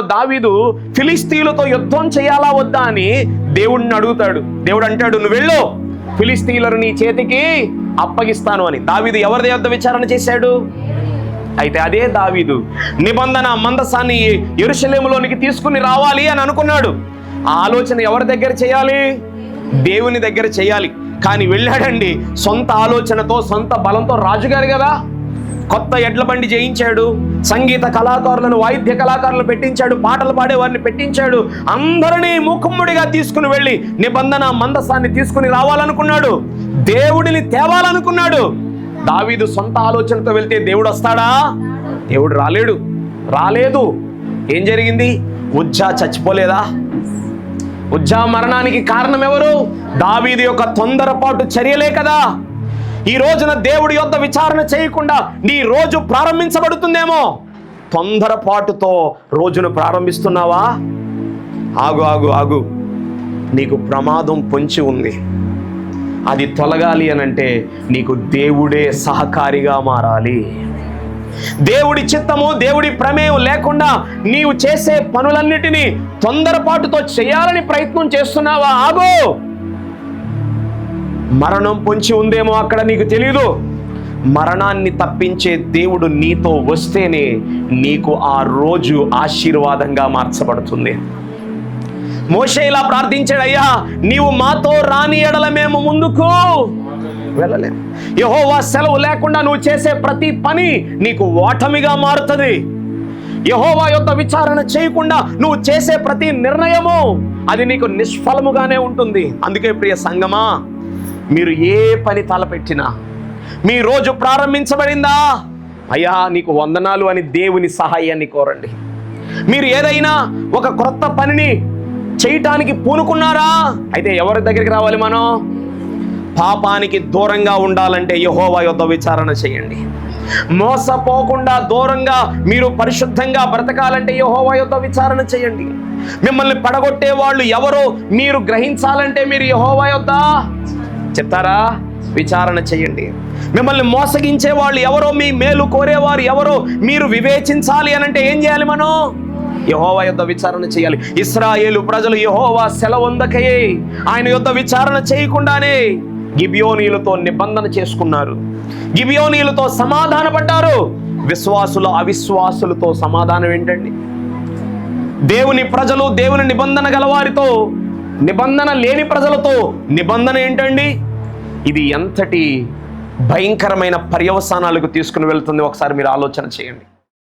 దావీదు ఫిలిస్తీన్లతో యుద్ధం చేయాలా వద్దా అని దేవుడిని అడుగుతాడు. దేవుడు అంటాడు నువ్వు వెళ్ళు. ఫిలిస్తీన్లను నీ చేతికి అప్పగిస్తాను అని. దావీదు ఎవరి యుద్ధ విచారణ చేశాడు? అయితే అదే దావీదు నిబంధన మందసాన్ని ఎరుశలేములోనికి తీసుకుని రావాలి అని అనుకున్నాడు. ఆ ఆలోచన ఎవరి దగ్గర చేయాలి? దేవుని దగ్గర చేయాలి. కానీ వెళ్ళాడండి సొంత ఆలోచనతో సొంత బలంతో రాజుగారు కదా. కొత్త ఎడ్ల బండి చేయించాడు సంగీత కళాకారులను వాయిద్య కళాకారులను పెట్టించాడు. పాటలు పాడే వారిని పెట్టించాడు. అందరినీ మూకుమ్ముడిగా తీసుకుని వెళ్ళి నిబంధన మందసాన్ని తీసుకుని రావాలనుకున్నాడు. దేవుడిని తేవాలనుకున్నాడు. దావీదు సొంత ఆలోచనతో వెళ్తే దేవుడు వస్తాడా? దేవుడు రాలేడు. రాలేదు. ఏం జరిగింది? ఉజ్జా చచ్చిపోలేదా? ఉజ్జా మరణానికి కారణం ఎవరు? దావీదు యొక్క తొందరపాటు చర్యలే కదా. ఈ రోజున దేవుడి యొద్ద విచారణ చేయకుండా నీ రోజు ప్రారంభించబడుతుందేమో? తొందరపాటుతో రోజును ప్రారంభిస్తున్నావా? ఆగు ఆగు ఆగు. నీకు ప్రమాదం పొంచి ఉంది. అది తొలగాలి అనంటే నీకు దేవుడే సహకారిగా మారాలి. దేవుడి చిత్తము దేవుడి ప్రమేయం లేకుండా నీవు చేసే పనులన్నిటినీ తొందరపాటుతో చేయాలని ప్రయత్నం చేస్తున్నావా? ఆగో! మరణం పొంచి ఉందేమో అక్కడ నీకు తెలీదు. మరణాన్ని తప్పించే దేవుడు నీతో వస్తేనే నీకు ఆ రోజు ఆశీర్వాదంగా మార్చబడుతుంది. మోషే ఇలా ప్రార్థించాడు అయ్యా నీవు మాతో రాని ఎడల మేము ముందుకు వెళ్ళలేం. యహోవా సెలవు లేకుండా నువ్వు చేసే ప్రతి పని నీకు ఓటమిగా మారుతుంది. యహోవా యొక్క విచారణ చేయకుండా నువ్వు చేసే ప్రతి నిర్ణయము అది నీకు నిష్ఫలముగానే ఉంటుంది. అందుకే ప్రియ సంగమా మీరు ఏ పని తలపెట్టినా మీ రోజు ప్రారంభించబడిందా? అయ్యా నీకు వందనాలు అని దేవుని సహాయాన్ని కోరండి. మీరు ఏదైనా ఒక క్రొత్త పనిని చేయటానికి పూనుకున్నారా? అయితే ఎవరి దగ్గరికి రావాలి మనం? పాపానికి దూరంగా ఉండాలంటే యహోవా యొద్ద విచారణ చేయండి. మోసపోకుండా దూరంగా మీరు పరిశుద్ధంగా బ్రతకాలంటే యహోవా యొద్ద విచారణ చేయండి. మిమ్మల్ని పడగొట్టే వాళ్ళు ఎవరో మీరు గ్రహించాలంటే మీరు యహోవా యొద్ద? చెప్తారా? విచారణ చేయండి. మిమ్మల్ని మోసగించే వాళ్ళు ఎవరో మీ మేలు కోరేవారు ఎవరో మీరు వివేచించాలి అనంటే ఏం చేయాలి మనం? యహోవా యుద్ధ విచారణ చేయాలి. ఇస్రాయేలు ప్రజలు యహోవా సెలవొందకయే ఆయన యుద్ధ విచారణ చేయకుండానే గిబియోనీలతో నిబంధన చేసుకున్నారు. గిబియోనీలతో సమాధాన పడ్డారు అవిశ్వాసులతో సమాధానం ఏంటండి? దేవుని ప్రజలు దేవుని నిబంధన గలవారితో నిబంధన లేని ప్రజలతో నిబంధన ఏంటండి? ఇది ఎంతటి భయంకరమైన పర్యవసానాలకు తీసుకుని వెళ్తుంది? ఒకసారి మీరు ఆలోచన చేయండి.